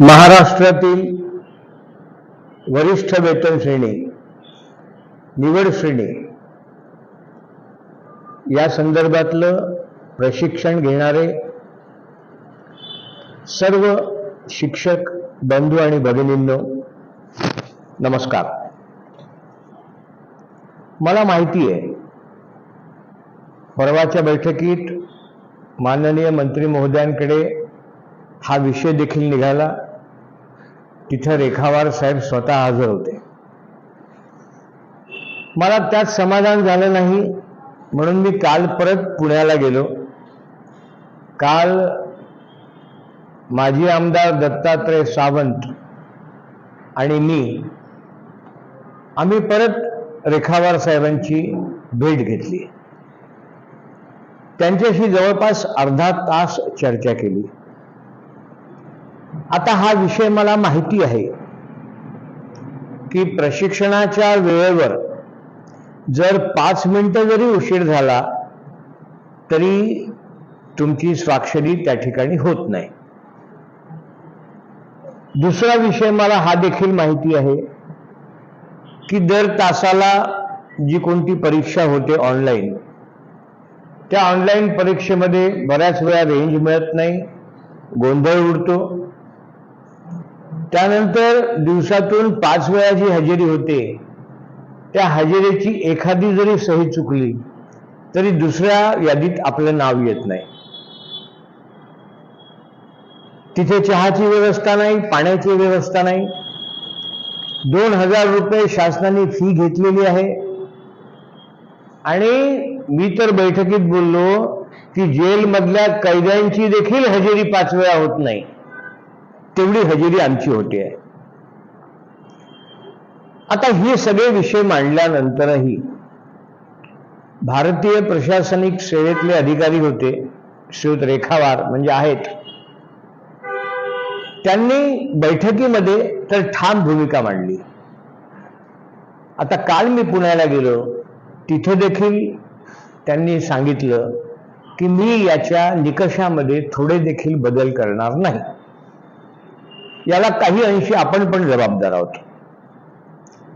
महाराष्ट्रातील वरिष्ठ वेतन श्रेणी निवड श्रेणी या संदर्भातलं प्रशिक्षण घेणारे सर्व शिक्षक बंधू आणि भगिनींनो नमस्कार. मला माहिती आहे परवाच्या बैठकीत माननीय मंत्री महोदयांकडे हा विषय देखील निघाला. तिथं रेखावार साहेब स्वतः हजर होते. मला त्यात समाधान झालं नाही म्हणून मी काल परत पुण्याला गेलो. काल माजी आमदार दत्तात्रय सावंत आणि मी आम्ही परत रेखावार साहेबांची भेट घेतली. त्यांच्याशी जवळपास अर्धा तास चर्चा केली. आता हा विषय मला माहिती आहे की प्रशिक्षणाच्या वेळेवर जर पाच मिनिटं जरी उशीर झाला तरी तुमची स्वाक्षरी त्या ठिकाणी होत नाही. दुसरा विषय मला हा देखील माहिती आहे की दर तासाला जी कोणती परीक्षा होते ऑनलाईन त्या ऑनलाईन परीक्षेमध्ये बऱ्याच वेळा रेंज मिळत नाही गोंधळ उडतो. त्यानंतर दिवसातून पाच वेळा जी हजेरी होते त्या हजेरीची एखादी जरी सही चुकली तरी दुसऱ्या यादीत आपलं नाव येत नाही. तिथे चहाची व्यवस्था नाही पाण्याची व्यवस्था नाही. दोन हजार रुपये शासनाने फी घेतलेली आहे. आणि मी तर बैठकीत बोललो की जेलमधल्या कैद्यांची देखील हजेरी पाच वेळा होत नाही. तेवढी हजेरी आमची होते. आहे आता हे सगळे विषय मांडल्यानंतरही भारतीय प्रशासनिक सेवेतले अधिकारी होते श्रीयुत रेखावार म्हणजे आहेत. त्यांनी बैठकीमध्ये तर ठाम भूमिका मांडली. आता काल मी पुण्याला गेलो तिथं देखील त्यांनी सांगितलं की मी याच्या निकषामध्ये थोडे देखील बदल करणार नाही. याला काही अंशी आपण पण जबाबदार आहोत.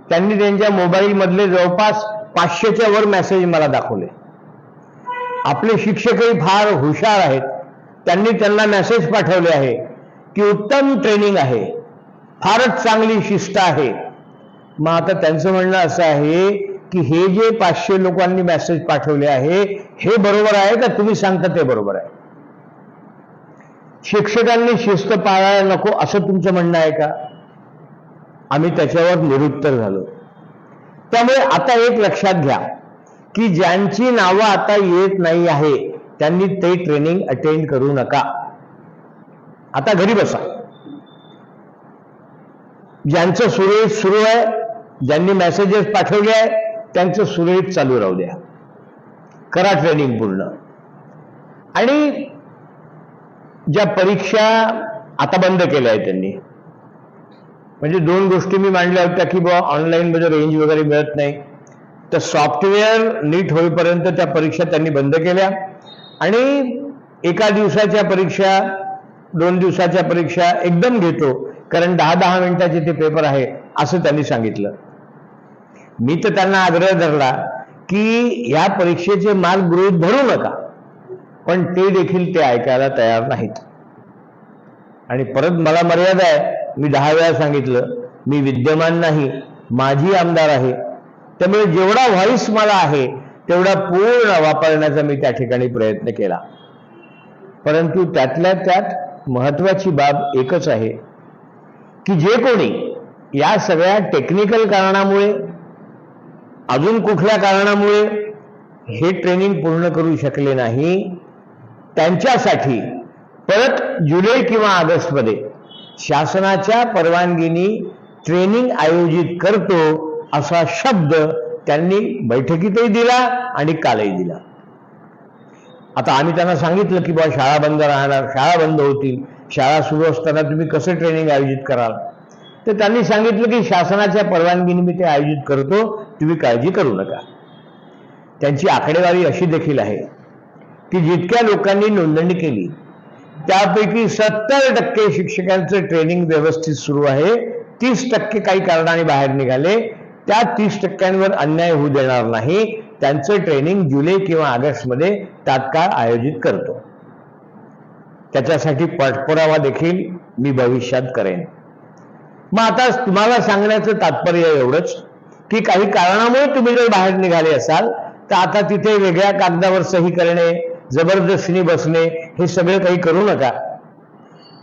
त्यांनी त्यांच्या मोबाईल मधले जवळपास पाचशेच्या वर मेसेज मला दाखवले. आपले शिक्षकही फार हुशार आहेत. त्यांनी त्यांना मेसेज पाठवले आहे की उत्तम ट्रेनिंग आहे. फारच चांगली शिस्त आहे. मग आता त्यांचं म्हणणं असं आहे की हे जे पाचशे लोकांनी मेसेज पाठवले आहे हे बरोबर आहे का? तुम्ही सांगता ते बरोबर आहे. शिक्षकांनी शिस्त पाळायला नको असं तुमचं म्हणणं आहे का? आम्ही त्याच्यावर निरुत्तर झालो. त्यामुळे आता एक लक्षात घ्या की ज्यांची नावं आता येत नाही आहे त्यांनी ते ट्रेनिंग अटेंड करू नका. आता घरी बसा. ज्यांचं सुरळीत सुरू आहे ज्यांनी मेसेजेस पाठवले आहे त्यांचं सुरळीत चालू राहू द्या. करा ट्रेनिंग पूर्ण. आणि ज्या परीक्षा आता बंद केल्या आहेत त्यांनी. म्हणजे दोन गोष्टी मी मांडल्या होत्या की बाबा ऑनलाईनमध्ये रेंज वगैरे मिळत नाही. तर सॉफ्टवेअर नीट होईपर्यंत त्या परीक्षा त्यांनी बंद केल्या. आणि एका दिवसाच्या परीक्षा दोन दिवसाच्या परीक्षा एकदम घेतो. कारण दहा दहा मिनिटाचे ते पेपर आहे असं त्यांनी सांगितलं. मी तर त्यांना आग्रह धरला की या परीक्षेचे मार्क गृहित धरू नका. पण ते देखील ते ऐकायला तयार नाहीत. आणि परत मला मर्यादा आहे मी दहा वेळा सांगितलं मी विद्यमान नाही माझी आमदार आहे. त्यामुळे जेवढा व्हॉइस मला आहे तेवढा पूर्ण वापरण्याचा मी त्या ठिकाणी प्रयत्न केला. परंतु त्यातल्या त्यात महत्वाची बाब एकच आहे की जे कोणी या सगळ्या टेक्निकल कारणामुळे अजून कुठल्या कारणामुळे हे ट्रेनिंग पूर्ण करू शकले नाही त्यांच्यासाठी परत जुलै किंवा ऑगस्टमध्ये शासनाच्या परवानगीनी ट्रेनिंग आयोजित करतो असा शब्द त्यांनी बैठकीतही दिला आणि कालही दिला. आता आम्ही त्यांना सांगितलं की बाबा शाळा बंद राहणार शाळा बंद होतील शाळा सुरू असताना तुम्ही कसं ट्रेनिंग आयोजित कराल? तर त्यांनी सांगितलं की शासनाच्या परवानगीने मी ते आयोजित करतो तुम्ही काळजी करू नका. त्यांची आकडेवारी अशी देखील आहे की जितक्या लोकांनी नोंदणी केली त्यापैकी सत्तर टक्के शिक्षकांचं ट्रेनिंग व्यवस्थित सुरू आहे. तीस टक्के काही कारणाने बाहेर निघाले. त्या तीस टक्क्यांवर अन्याय होऊ देणार नाही. त्यांचं ट्रेनिंग जुलै किंवा ऑगस्टमध्ये तात्काळ आयोजित करतो. त्याच्यासाठी पाठपुरावा देखील मी भविष्यात करेन. मग आता तुम्हाला सांगण्याचं तात्पर्य एवढंच की काही कारणामुळे तुम्ही जर बाहेर निघाले असाल तर आता तिथे वेगळ्या कागदावर सही करणे जबरदस्तीने बसणे हे सगळं काही करू नका.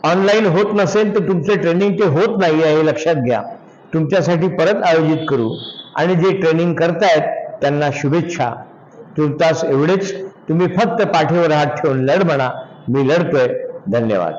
ऑनलाईन होत नसेल तर तुमचं ट्रेनिंग ते होत नाही आहे हे लक्षात घ्या. तुमच्यासाठी परत आयोजित करू आणि जे ट्रेनिंग करतायत त्यांना शुभेच्छा. तुर्तास एवढेच. तुम्ही फक्त पाठीवर हात ठेवून लढ म्हणा. मी लढतोय. धन्यवाद.